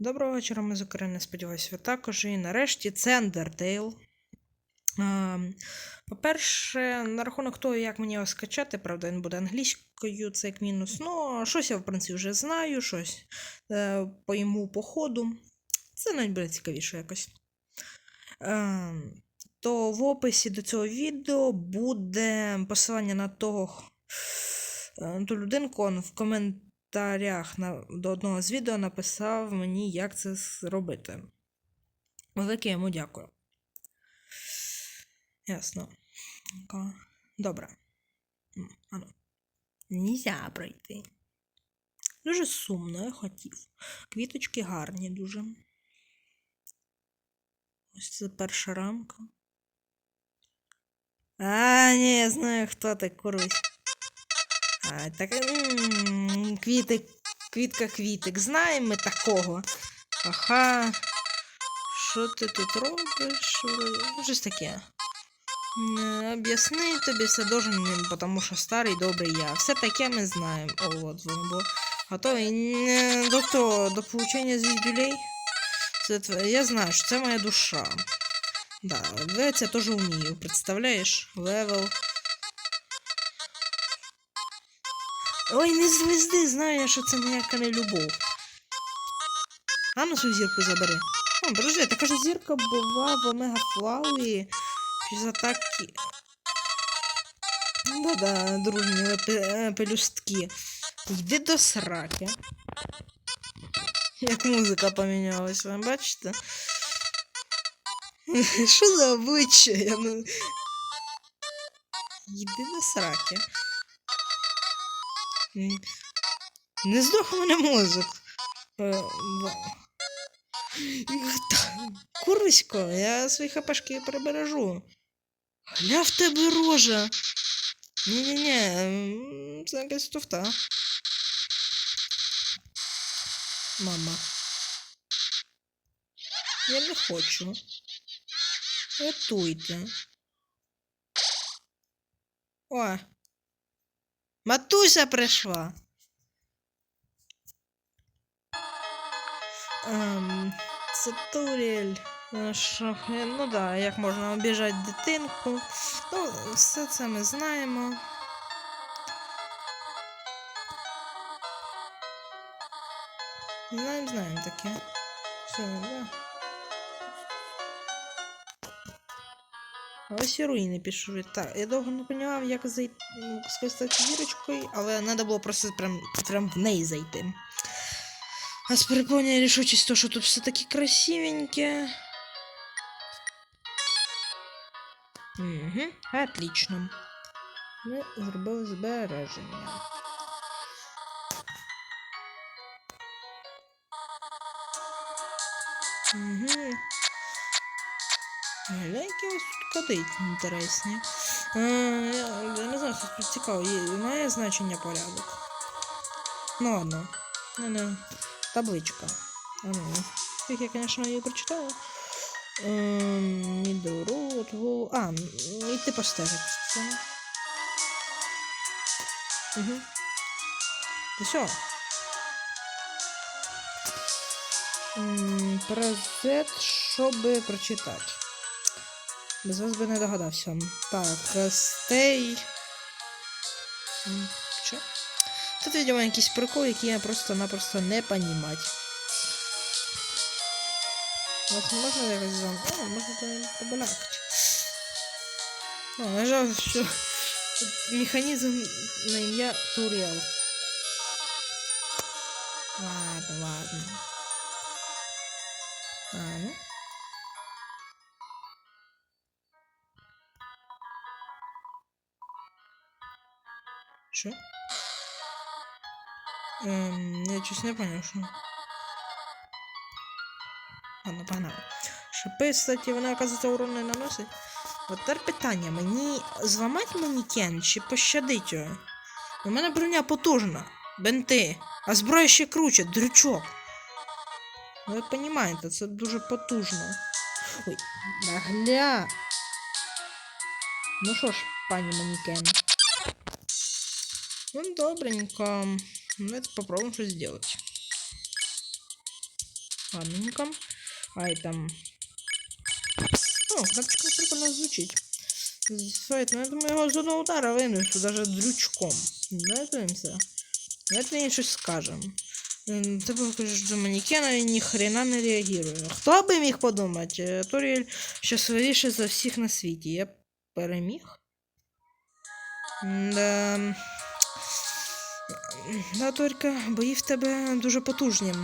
Доброго вечора, ми з України. Сподіваюся, ви також. І нарешті це Undertale. Ем, По-перше, на рахунок того, як мені його скачати, правда, він буде англійською, це як мінус. Ну, щось я, в принципі, вже знаю, щось е, пойму по ходу. Це навіть буде цікавіше якось. Ем, то в описі до цього відео буде посилання на того е, ту людинку в коментарях на, до одного з відео написав мені, як це зробити. Велике йому дякую. Ясно. Добре. Ану. Нельзя пройти. Дуже сумно, я хотів. Квіточки гарні дуже. Ось це перша рамка. А, ні, я знаю, хто ти, курусь. А, так, квітик, квітка квітик. Знаємо ми такого. Ага. Що ти тут робиш? Ну, Щось таке. Об'ясни тобі все должен тому що старий добрий я. Все таке ми знаємо. От було. Готовий М, до того, до получення звіздюлей. Це. Я знаю, що це моя душа. Да, я це теж вмію. Представляєш? Левел. Ой, не звезди, знаю я, що це ніяка не любов. А ну свою зірку забери. О, подожди, така ж зірка була в Омега Флауі. З атаки. Да-да, дружні е, пелюстки. Йди до сраки. Як музика помінялася, бачите? Що за обличчя? Йди до сраки. Не здох мене мозок. Е, Курисько, я свої хапашки перебережу. Гля в тебе рожа. Ні-ні-ні, це якась туфта. Мама. Я не хочу. Рятуйте. О. Матуся прийшла. Ем, це турель. Е, е, ну да, як можна обіжати дитинку. Ну, все це ми знаємо. Знаємо, знаємо таке. Все, да. Ось і руїни пішли. Так, я довго не поняла, як зайти скористатися зірочкою, але треба було просто прям, прям в неї зайти. А з переповнює рішучість, то, що тут все таки красивеньке. Угу, отлично. Ми зробили збереження. Угу. Гляньки ось тут кадить інтересні. Е, я, не знаю, що тут цікаво, є, має значення порядок. Ну ладно. Ну, не. Табличка. А ну. Як я, конечно, її прочитаю. Ем, Мідорот. А, йти постежити. Це. Угу. Ти що? Z, щоб прочитати. Без вас би не догадався. Так, стей. Що? Тут, видимо, якийсь прикол, який я просто-напросто не понімать. Вот можна якось зам... О, можна то побалакати. О, нажав, що механізм на ім'я Туріал. Ладно, ладно. А, ну. Що? Ем, я щось не поняв, що. Ладно, погнали. Шипи, кстати, вона, оказується, урон не наносить. От тепер питання, мені зламати манікен чи пощадить його? У мене броня потужна. Бенти. А зброя ще круче, дрючок. Ну, ви розумієте, це дуже потужно. Ой, да гля. Ну що ж, пані манікен. Ну, добренько. Давайте попробуем что сделать. Ладненько. Ай там. О, кнопочка прикольно звучить. Слухайте, ну я думаю, його з одного удара винесу, даже дрючком. Давай дивимося. Давайте їй щось скажемо. Ем, Ти покажеш до манекена і ні хрена не реагує. Хто би міг подумати? Е, Торіель щасливіше за всіх на світі. Я переміг? Да. Да, Торька, бої в тебе дуже потужні.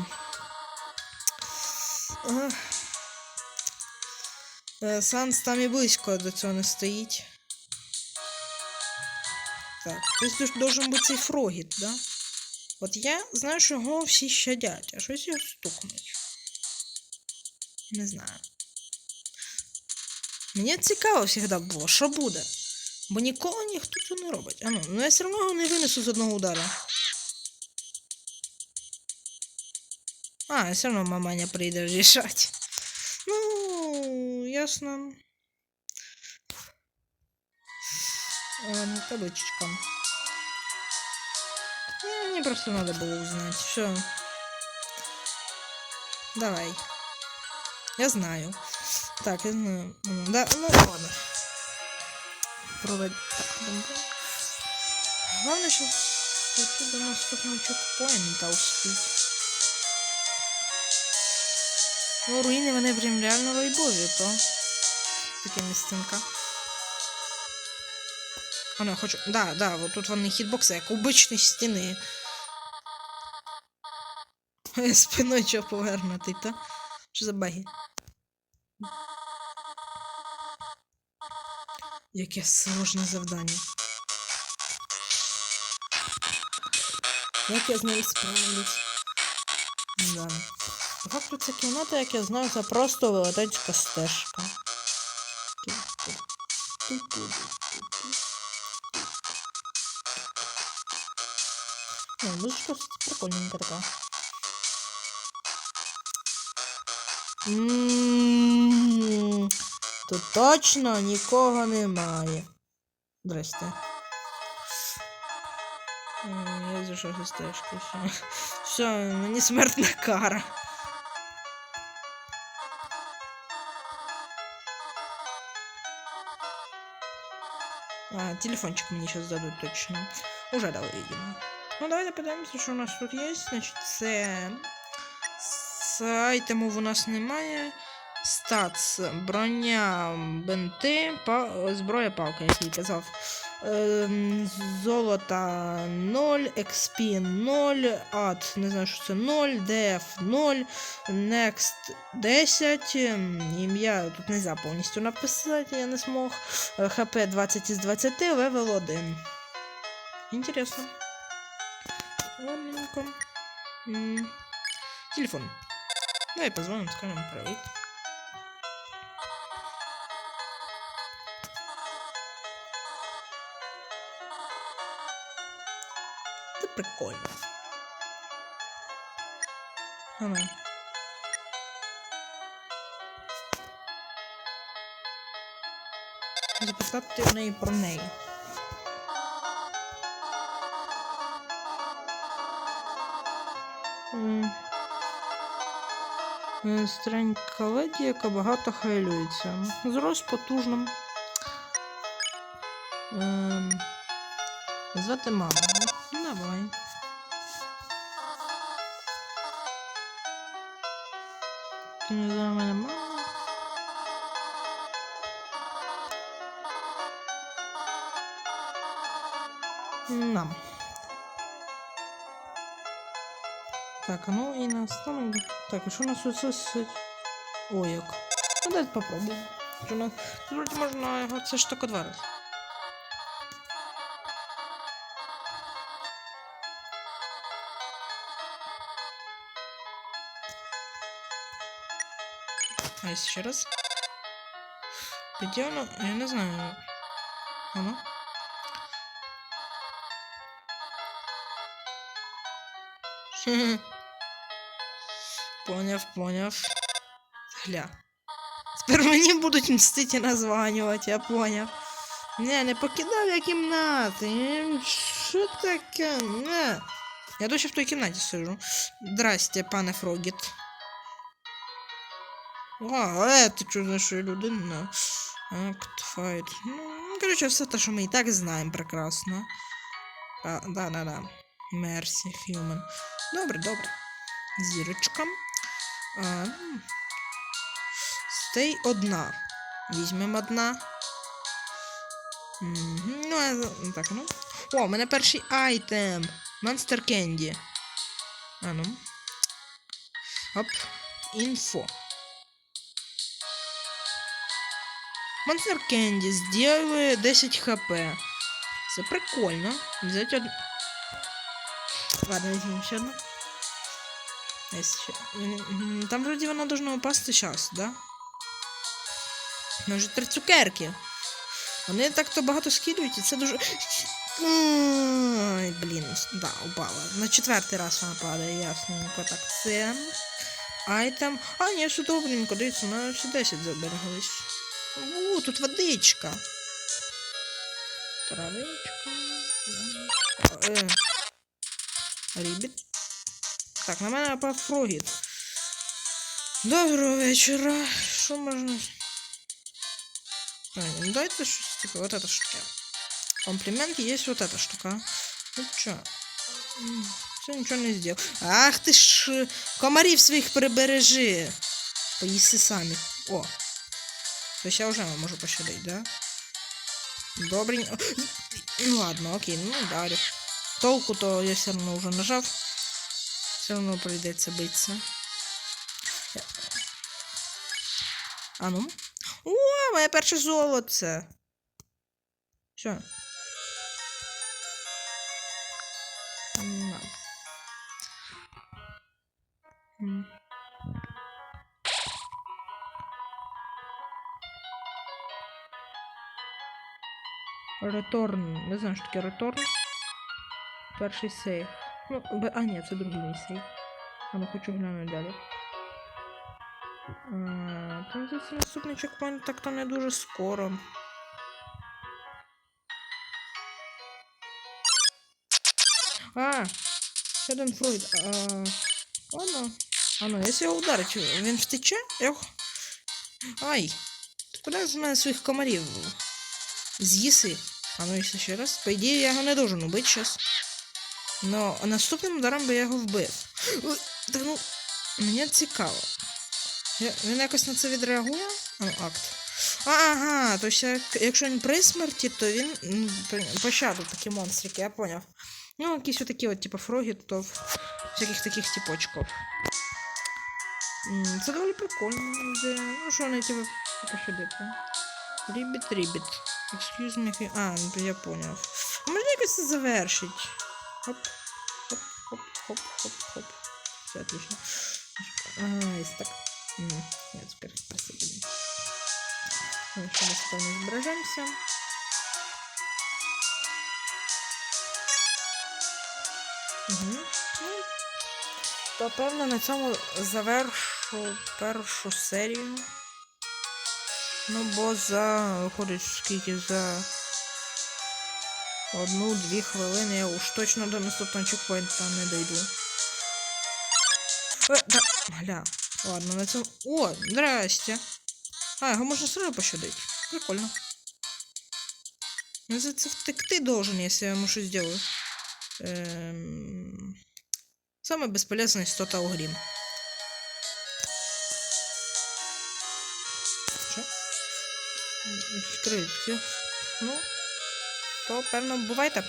Ага. Е, Санс там і близько до цього не стоїть. Так, тобто должен бути цей фрогіт, да? От я знаю, що його всі щадять, а щось його стукнуть. Не знаю. Мені цікаво завжди було, що буде. Бо ніколи ніхто цього не робить. А ну, ну я все одно його не винесу з одного удара. А, все одно маманя прийде рішати. Ну, ясно. Ладно, табличечка. Ну, мне просто надо было узнать. Все. Давай. Я знаю. Так, я знаю. М, Да, ну ладно. Провод... Так, добре. Главное, что тут до наступного чекпоінта успіть. Ну, руїни вони прям реально вайбові, то. Таке місцинка. А ну, я хочу. Да, да, вот тут вони хітбокси, як обичні стіни. Спиною чого повернутий, та? Що за баги? Яке сложне завдання. Як я з ним справлюсь? Да. Факту ця кімната, як я знаю, це просто велетенська стежка. О, музичка прикольненька така. М, Тут точно нікого немає. Здрасте. Я зайшов зі стежки. Все, мені смертна кара. А, телефончик мне сейчас дадут точно. Уже дали, видимо. Ну, давайте подивимося, що у нас тут є. Значить, це. З айтемів у нас немає. Стац, броня, бенти, па... зброя палка, як я казав. Золота 0, XP 0, ад, не знаю, що це 0, DF 0, Next 10, ем, ім'я тут не можна повністю написати, я не змог. Е, ХП 20 із 20, левел 1. Інтересно. Ладненько. Телефон. Давай позвоним, скажем привіт. Це прикольно. Ага. Запитати в неї про неї. Е, Старенька леді, яка багато хвилюється. Зрос потужним. Ем, Звати маму. Давай. Ти не знаю мене мама. Нам. Так, ну и на останок. Так, а что у нас тут с ойок? Ну давайте. Що нас... Тут Вроде можна його це тільки два рази. Если еще раз? Оно? Я не знаю. Оно? Поняв, поняв. Гля. Тепер мені будуть мстити названювати, я поняв. Не, не покидав я кімнати. Що таке? Не. Я досі в той кімнаті сижу. Здрасте, пане Фрогіт. А, е, ти чого що людина? Акт, файт. Ну, коротше, все те, що ми і так знаємо прекрасно. А, да, да, да. Мерсі, Human. Добре, добре. Зірочка. А, стей одна. Візьмемо одна. Ну, а, так, ну. О, у мене перший айтем. Monster Candy. А ну. Оп. Інфо. Monster Candy сделали 10 хп. Це прикольно. Взять од... Ладно, візьмемо ще одну. Там вроді воно должно упасти зараз, да? Може три цукерки. Вони так-то багато скидують, і це дуже. Ой, блін, да, упала. На четвертий раз вона падає, ясненько. Так, це. Айтем. А, ні, все добренько, дивіться, на всі 10 забереглись. У, тут водичка. Травичка. да. Е. Рібіт. Так, на мене напав фрогіт. Доброго вечора. Що можна. А, ну дайте щось типу, вот эта штука. Комплимент есть вот эта штука. Ну чё? М, Все нічого не сделал. Ах ти ж комарів своїх прибережи. Поїси самі. О. Тобто я вже можу пощадити, да? Добренько. Ну ладно, окей, ну далі. Толку то я все равно уже нажав. Все равно прийдеться битися. А ну. О, моє перше золоце. Що? На. Реторн. Не знаю, що таке реторн. Перший сейф. Ну, а, ні, це другий сейф. А ну хочу глянути далі. А, Там здається, наступний чекпоінт так-то не дуже скоро. А, Фройд. А, ладно. А ну, якщо його ударить, він втече? Я... Ай! Ти куди з мене своїх комарів? З'їси. А ну, якщо ще раз. По ідеї, я його не должен убити зараз. Но наступним ударом би я його вбив. Так ну, мені цікаво. Я- Він якось на це відреагує? А, ну, акт. А, ага, то есть, як- якщо він при смерті, то він м, такі монстрики, я поняв. Ну, якісь отакі от, типу, фроги, то всяких таких типочків. М, Це доволі прикольно. Ну, що вони типу пощадити? Рібіт, рібіт. Excuse me, а, ну, я поняв. Можна якось це завершить. Хоп, хоп, хоп, хоп, хоп, хоп. Все отлично. А, ось так. Я теперь посидим. Ну, Ще раз певно збережемося. Угу. Ну, то певно на цьому завершу першу серію. Ну, бо за виходить скільки за одну-дві хвилини я уж точно до наступного чекпоінта не дойду. Е, да, гля. Ладно, на цьому. О, здрасте. А, його можна сразу пощадити. Прикольно. Ну, за це втекти должен, если я ему что сделаю. Эм... Самая бесполезная истота у грім. Відкрити. Ну, то певно бувайте.